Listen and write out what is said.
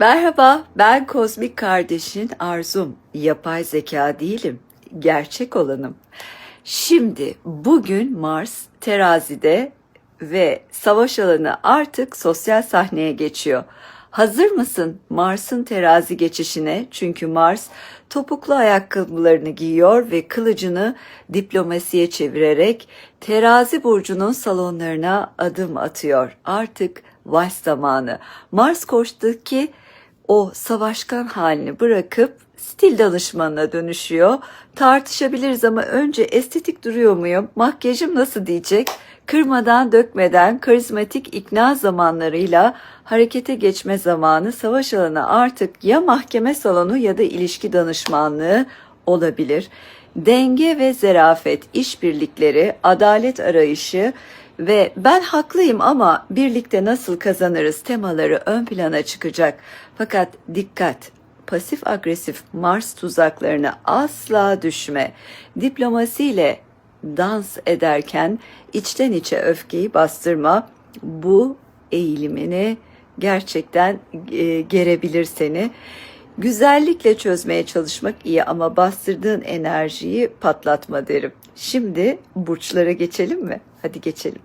Merhaba, ben kozmik kardeşin Arzum. Yapay zeka değilim, gerçek olanım. Şimdi bugün Mars terazide ve savaş alanı artık sosyal sahneye geçiyor. Hazır mısın Mars'ın terazi geçişine? Çünkü Mars topuklu ayakkabılarını giyiyor ve kılıcını diplomasiye çevirerek terazi burcunun salonlarına adım atıyor. Artık vals zamanı. Mars koçtaki o savaşkan halini bırakıp stil danışmanına dönüşüyor. Tartışabiliriz ama önce estetik duruyor muyum? Makyajım nasıl diyecek? Kırmadan dökmeden karizmatik ikna zamanlarıyla harekete geçme zamanı savaş alanı artık ya mahkeme salonu ya da ilişki danışmanlığı olabilir. Denge ve zerafet, işbirlikleri, adalet arayışı ve ben haklıyım ama birlikte nasıl kazanırız temaları ön plana çıkacak. Fakat dikkat, pasif agresif Mars tuzaklarına asla düşme. Diplomasiyle dans ederken içten içe öfkeyi bastırma. Bu eğilimini gerçekten e, gerebilir seni. Güzellikle çözmeye çalışmak iyi ama bastırdığın enerjiyi patlatma derim. Şimdi burçlara geçelim mi? Hadi geçelim.